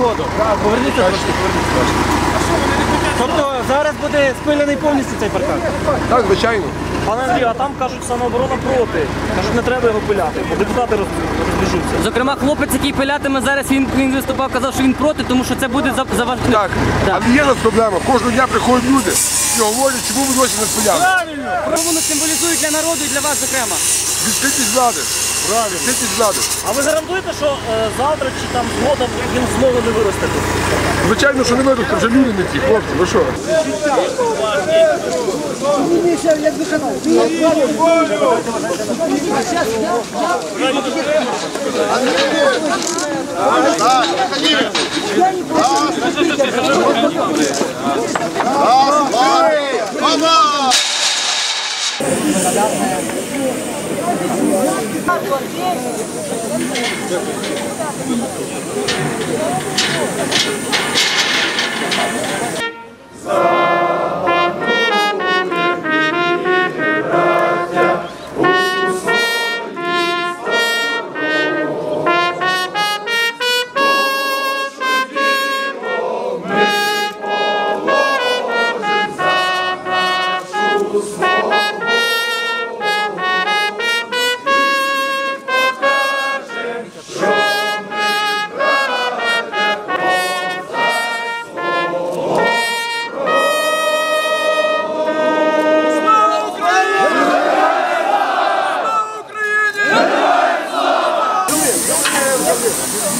народу. Поверніться трошки, поверніться трошки. Тобто зараз буде спилений повністю цей паркан? Так, звичайно. Пане Андрію, а там кажуть, самооборона проти. Кажуть, не треба його пиляти, бо депутати роз- розбіжуться. Зокрема, хлопець, який пилятиме зараз, він, він виступав, казав, що він проти, тому що це буде за, за ваш- Так. Так. Але є нас проблема. Кожного дня приходять люди і говорять, чому ви досі не спиляли. Що воно символізує для народу і для вас, зокрема. Відкритість влади. Правильно. Всі влади. А ви гарантуєте, що е, завтра чи там згодом він знову не виросте тут? Звичайно, що не виросте, вже люди не ті, хлопці, ви що? Раз, два, три. Thank you.